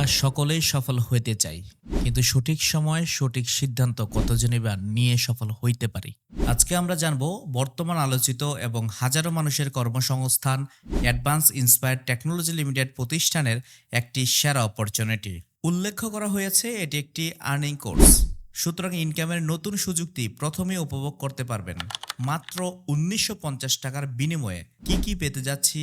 আমরা সকলেই সফল হইতে চাই। কিন্তু সঠিক সময়, সঠিক সিদ্ধান্ত কতজনই বা নিয়ে সফল হইতে পারি? আজকে আমরা জানব বর্তমান আলোচিত এবং হাজারো মানুষের কর্মসংস্থান, অ্যাডভান্স ইন্সপায়ার টেকনোলজি লিমিটেড প্রতিষ্ঠানের একটি সেরা অপরচুনিটি। উল্লেখ করা হয়েছে, এটি একটি আর্নিং কোর্স। সুতরাং ইনকামের নতুন সুযোগটি প্রথমে উপভোগ করতে পারবেন। মাত্র উনিশশো পঞ্চাশ টাকার বিনিময়ে কি কি পেতে যাচ্ছি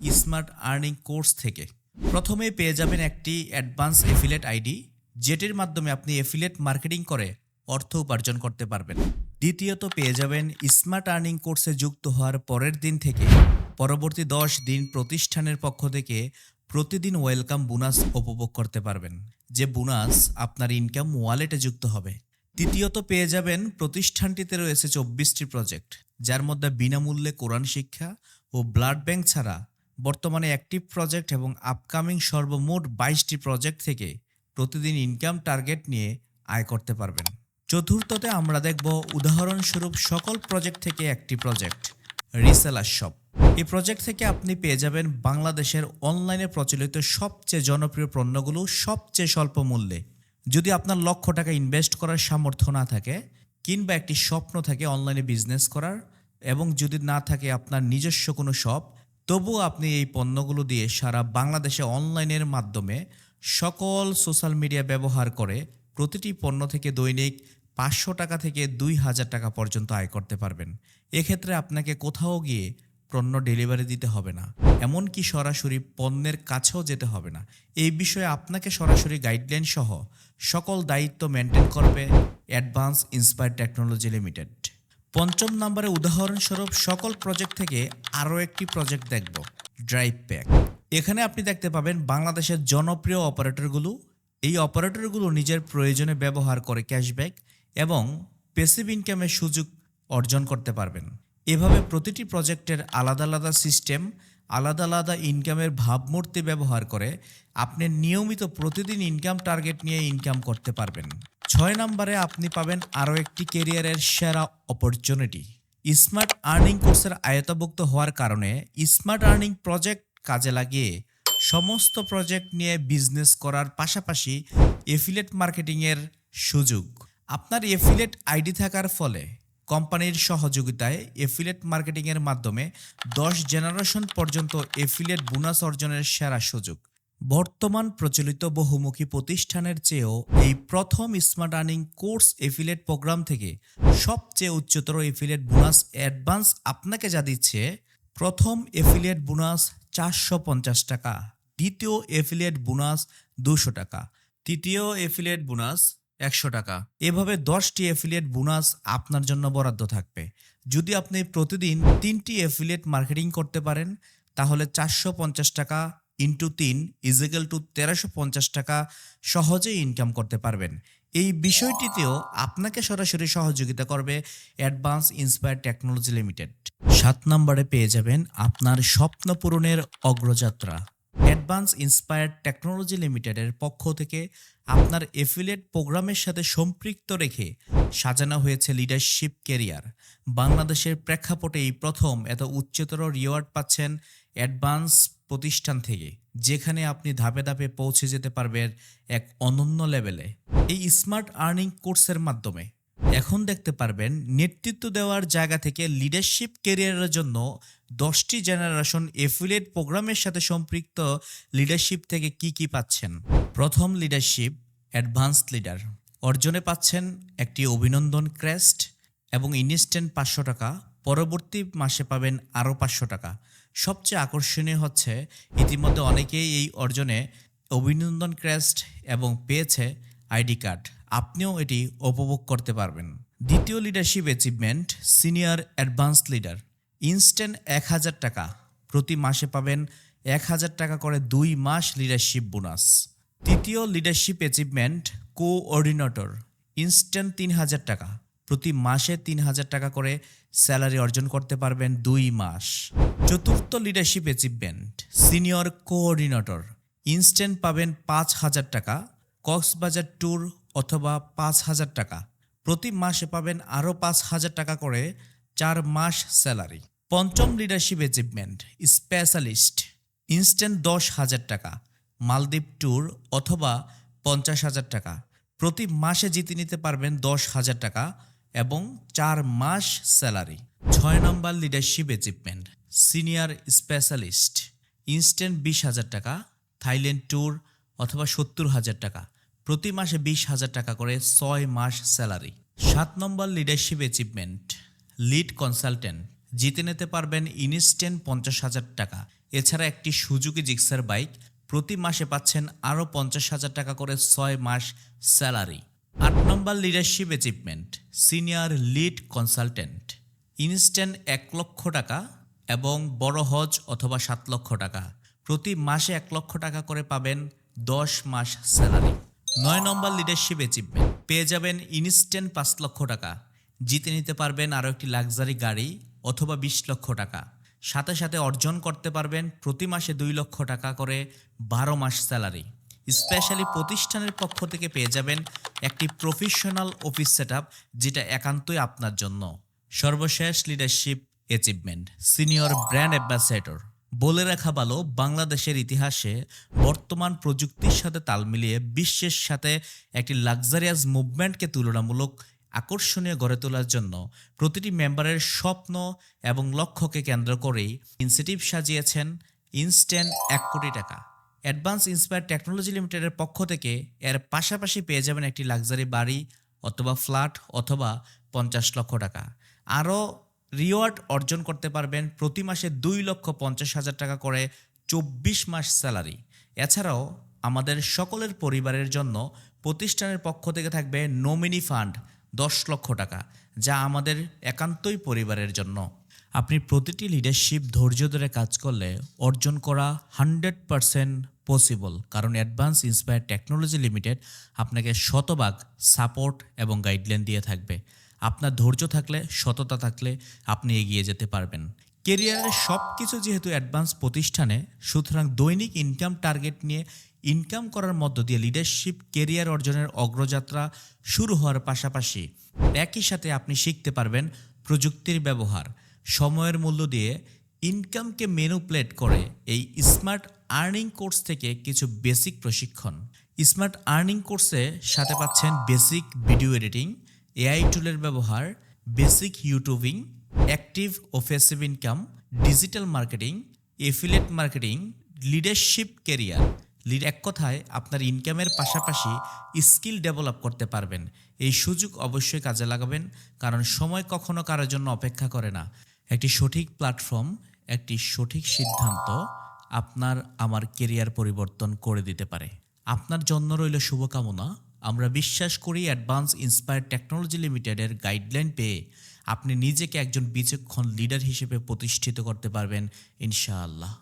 স্মার্ট আর্নিং কোর্স থেকে? প্রথমে পেয়ে যাবেন একটি অ্যাডভান্স এফিলেট আইডি, যেটির মাধ্যমে আপনি এফিলেট মার্কেটিং করে অর্থ উপার্জন করতে পারবেন। দ্বিতীয়ত পেয়ে যাবেন স্মার্ট আর্নিং কোর্সে যুক্ত হওয়ার পরের দিন থেকে পরবর্তী দশ দিন প্রতিষ্ঠানের পক্ষ থেকে প্রতিদিন ওয়েলকাম বোনাস উপভোগ করতে পারবেন, যে বোনাস আপনার ইনকাম ওয়ালেটে যুক্ত হবে। তৃতীয়ত পেয়ে যাবেন প্রতিষ্ঠানটিতে রয়েছে চব্বিশটি প্রজেক্ট, যার মধ্যে বিনামূল্যে কোরআন শিক্ষা ও ব্লাড ব্যাংক ছাড়া বর্তমানে অ্যাক্টিভ প্রজেক্ট এবং আপকামিং সর্বমোট বাইশটি প্রজেক্ট থেকে প্রতিদিন ইনকাম টার্গেট নিয়ে আয় করতে পারবেন। চতুর্থতে আমরা দেখব উদাহরণস্বরূপ সকল প্রজেক্ট থেকে একটি প্রজেক্ট রিসেলার শপ এই প্রজেক্ট থেকে আপনি পেয়ে যাবেন বাংলাদেশের অনলাইনে প্রচলিত সবচেয়ে জনপ্রিয় পণ্যগুলো সবচেয়ে স্বল্প মূল্যে। যদি আপনার লক্ষ টাকা ইনভেস্ট করার সামর্থ্য না থাকে কিংবা একটি স্বপ্ন থাকে অনলাইনে বিজনেস করার এবং যদি না থাকে আপনার নিজস্ব কোনো শপ তবুও আপনি এই পণ্যগুলো দিয়ে সারা বাংলাদেশে অনলাইনের মাধ্যমে সকল সোশ্যাল মিডিয়া ব্যবহার করে প্রতিটি পণ্য থেকে দৈনিক পাঁচশো টাকা থেকে দুই হাজার টাকা পর্যন্ত আয় করতে পারবেন। এক্ষেত্রে আপনাকে কোথাও গিয়ে পণ্য ডেলিভারি দিতে হবে না। এমনকি সরাসরি পণ্যের কাছেও যেতে হবে না। এই বিষয়ে আপনাকে সরাসরি গাইডলাইন সহ সকল দায়িত্ব মেনটেন করবে অ্যাডভান্স ইন্সপায়ার টেকনোলজি লিমিটেড। পঞ্চম নম্বরে উদাহরণস্বরূপ সকল প্রজেক্ট থেকে আরও একটি প্রজেক্ট দেখব ড্রাইভ প্যাক এখানে আপনি দেখতে পাবেন বাংলাদেশের জনপ্রিয় অপারেটরগুলো। এই অপারেটরগুলো নিজের প্রয়োজনে ব্যবহার করে ক্যাশব্যাক এবং পেসিভ ইনকামের সুযোগ অর্জন করতে পারবেন। এভাবে প্রতিটি প্রজেক্টের আলাদা আলাদা সিস্টেম আলাদা আলাদা ইনকামের ভাবমূর্তি ব্যবহার করে আপনি নিয়মিত প্রতিদিন ইনকাম টার্গেট নিয়ে ইনকাম করতে পারবেন। ছয় নম্বরে আপনি পাবেন আরও একটি কেরিয়ারের সেরা অপরচুনিটি স্মার্ট আর্নিং কোর্সের আয়তভুক্ত হওয়ার কারণে স্মার্ট আর্নিং প্রজেক্ট কাজে লাগিয়ে সমস্ত প্রজেক্ট নিয়ে বিজনেস করার পাশাপাশি এফিলেট মার্কেটিংয়ের সুযোগ। আপনার এফিলেট আইডি থাকার ফলে কোম্পানির সহযোগিতায় এফিলেট মার্কেটিংয়ের মাধ্যমে দশ জেনারেশন পর্যন্ত এফিলেট বোনাস অর্জনের সেরা সুযোগ। বর্তমান প্রচলিত বহুমুখী প্রতিষ্ঠানের চেয়েও এই প্রথম smart earning course affiliate programme থেকে সবচেয়ে উচ্চতর এফিলেট বোনাস অ্যাডভান্স আপনাকে যা দিচ্ছে, প্রথম এফিলিয়েট বোনাস চারশো পঞ্চাশ টাকা, দ্বিতীয় এফিলিয়েট বোনাস দুশো টাকা, তৃতীয় এফিলিয়েট বোনাস একশো টাকা। এভাবে দশটি এফিলিয়েট বোনাস আপনার জন্য বরাদ্দ থাকবে। যদি আপনি প্রতিদিন তিনটি এফিলিয়েট মার্কেটিং করতে পারেন, তাহলে চারশো পঞ্চাশ টাকা ইন্টু তিন ইজিক্যাল টু তেরোশো পঞ্চাশ টাকা সহজেই ইনকাম করতে পারবেন। এই বিষয়টিতেও আপনাকে সরাসরি সহযোগিতা করবে অ্যাডভান্স ইন্সপায়ার টেকনোলজি লিমিটেড সাত নম্বরে পেয়ে যাবেন আপনার স্বপ্ন পূরণের অগ্রযাত্রা। অ্যাডভান্স ইন্সপায়ার টেকনোলজি লিমিটেডের পক্ষ থেকে আপনার এফিলিয়েট প্রোগ্রামের সাথে সম্পৃক্ত রেখে সাজানো হয়েছে লিডারশিপ ক্যারিয়ার বাংলাদেশের প্রেক্ষাপটে এই প্রথম এত উচ্চতর রিওয়ার্ড পাচ্ছেন অ্যাডভান্স প্রতিষ্ঠান থেকে, যেখানে আপনি ধাপে ধাপে পৌঁছে যেতে পারবেন এক অনন্য লেভেলে। এই স্মার্ট আর্নিং কোর্সের মাধ্যমে এখন দেখতে পারবেন নেতৃত্ব দেওয়ার জায়গা থেকে লিডারশিপ ক্যারিয়ারের জন্য দশটি জেনারেশন এফিলিয়েট প্রোগ্রামের সাথে সম্পৃক্ত লিডারশিপ থেকে কি কি পাচ্ছেন। প্রথম লিডারশিপ অ্যাডভান্স লিডার। অর্জনে পাচ্ছেন একটি অভিনন্দন ক্রেস্ট এবং ইনস্ট্যান্ট পাঁচশো টাকা। পরবর্তী মাসে পাবেন আরও পাঁচশো টাকা। সবচেয়ে আকর্ষণীয় হচ্ছে ইতিমধ্যে অনেকেই এই অর্জনে অভিনন্দন ক্রেস্ট এবং পেয়েছে আইডি কার্ড। আপনিও এটি উপভোগ করতে পারবেন। দ্বিতীয় leadership achievement senior advance leader instant এক হাজার টাকা। প্রতি মাসে পাবেন এক হাজার টাকা করে দুই মাস লিডারশিপ বোনাস তৃতীয় লিডারশিপ অ্যাচিভমেন্ট কোঅর্ডিনেটর ইনস্ট্যান্ট তিন হাজার টাকা। প্রতি মাসে তিন হাজার টাকা করে স্যালারি অর্জন করতে পারবেন দুই মাস। চতুর্থ leadership achievement senior coordinator instant পাবেন পাঁচ হাজার টাকা, কক্সবাজার ট্যুর অথবা পাঁচ হাজার টাকা। প্রতি মাসে পাবেন আরও পাঁচ হাজার টাকা করে চার মাস স্যালারি। পঞ্চম লিডারশিপ অ্যাচিভমেন্ট স্পেশালিস্ট ইনস্ট্যান্ট দশ হাজার টাকা, মালদ্বীপ ট্যুর অথবা পঞ্চাশ হাজার টাকা। প্রতি মাসে জিতে নিতে পারবেন দশ হাজার টাকা এবং চার মাস স্যালারি। ছয় number leadership achievement senior specialist instant বিশ হাজার টাকা, থাইল্যান্ড ট্যুর অথবা সত্তর হাজার টাকা। প্রতি মাসে বিশ হাজার টাকা করে ছয় মাস স্যালারি। সাত number leadership achievement lead consultant জিতে নিতে পারবেন ইনস্ট্যান্ট পঞ্চাশ হাজার টাকা। এছাড়া একটি সুজুকি জিক্সার বাইক, প্রতি মাসে পাচ্ছেন আরও পঞ্চাশ হাজার টাকা করে ছয় মাস salary. Number leadership achievement senior lead consultant instant এক লক্ষ টাকা এবং বড় হজ অথবা সাত লক্ষ টাকা। প্রতি মাসে এক লক্ষ টাকা করে পাবেন দশ মাস স্যালারি নয় নম্বর লিডারশিপ অ্যাচিভমেন্ট পেয়ে যাবেন ইনস্ট্যান্ট পাঁচ লক্ষ টাকা। জিতে নিতে পারবেন আরও একটি লাক্সারি গাড়ি অথবা বিশ লক্ষ টাকা। সাথে সাথে অর্জন করতে পারবেন প্রতি মাসে দুই লক্ষ টাকা করে বারো মাস স্যালারি স্পেশালি প্রতিষ্ঠানের পক্ষ থেকে পেয়ে যাবেন একটি প্রফেশনাল অফিস সেট যেটা একান্তই আপনার জন্য। সর্বশেষ leadership achievement, senior brand ambassador. বলে রাখা ভালো, বাংলাদেশের ইতিহাসে বর্তমান প্রযুক্তির সাথে তাল মিলিয়ে বিশ্বের সাথে একটি লাক্সারিয়াস মুভমেন্টকে তুলনামূলক আকর্ষণীয় গড়ে তোলার জন্য প্রতিটি মেম্বারের স্বপ্ন এবং লক্ষ্যকে কেন্দ্র করেই ইনসেটিভ সাজিয়েছেন ইনস্ট্যান্ট এক কোটি টাকা। অ্যাডভান্স ইন্সপায়ার টেকনোলজি লিমিটেডের পক্ষ থেকে এর পাশাপাশি পেয়ে যাবেন একটি লাক্সারি বাড়ি অথবা ফ্ল্যাট অথবা পঞ্চাশ লক্ষ টাকা। আরও রিওয়ার্ড অর্জন করতে পারবেন প্রতি মাসে দুই লক্ষ পঞ্চাশ হাজার টাকা করে চব্বিশ মাস স্যালারি। এছাড়াও আমাদের সকলের পরিবারের জন্য প্রতিষ্ঠানের পক্ষ থেকে থাকবে নমিনি ফান্ড দশ লক্ষ টাকা, যা আমাদের একান্তই পরিবারের জন্য। আপনি প্রতিটি লিডারশিপ ধৈর্য ধরে কাজ করলে অর্জন করা হান্ড্রেড পারসেন্ট পসিবল কারণ অ্যাডভান্স ইন্সপায়ার টেকনোলজি লিমিটেড আপনাকে শতভাগ সাপোর্ট এবং গাইডলাইন দিয়ে থাকবে। আপনার ধৈর্য থাকলে, সততা থাকলে আপনি এগিয়ে যেতে পারবেন। কেরিয়ারের সব কিছু যেহেতু অ্যাডভান্স প্রতিষ্ঠানে, সুতরাং দৈনিক ইনকাম টার্গেট নিয়ে ইনকাম করার মধ্য দিয়ে লিডারশিপ কেরিয়ার অর্জনের অগ্রযাত্রা শুরু হওয়ার পাশাপাশি একই সাথে আপনি শিখতে পারবেন প্রযুক্তির ব্যবহার। সময়ের মূল্য দিয়ে ইনকামকে মেনুপ্লেট করে এই স্মার্ট আর্নিং কোর্স থেকে কিছু বেসিক প্রশিক্ষণ। স্মার্ট আর্নিং কোর্সে সাথে পাচ্ছেন বেসিক ভিডিও এডিটিং এআই টুলের ব্যবহার বেসিক ইউটিউবিং অ্যাক্টিভ ও passive income digital marketing affiliate marketing leadership career lead এক কথায়, আপনার ইনকামের পাশাপাশি স্কিল ডেভেলপ করতে পারবেন। এই সুযোগ অবশ্যই কাজে লাগাবেন, কারণ সময় কখনো কারোর জন্য অপেক্ষা করে না। একটি সঠিক প্ল্যাটফর্ম একটি সঠিক সিদ্ধান্ত আপনার আমার কেরিয়ার পরিবর্তন করে দিতে পারে। আপনার জন্য রইল শুভকামনা। আমরা বিশ্বাস করি অ্যাডভান্স ইন্সপায়ার টেকনোলজি লিমিটেডের গাইডলাইন পেয়ে আপনি নিজেকে একজন বিচক্ষণ লিডার হিসেবে প্রতিষ্ঠিত করতে পারবেন, ইনশাআল্লাহ।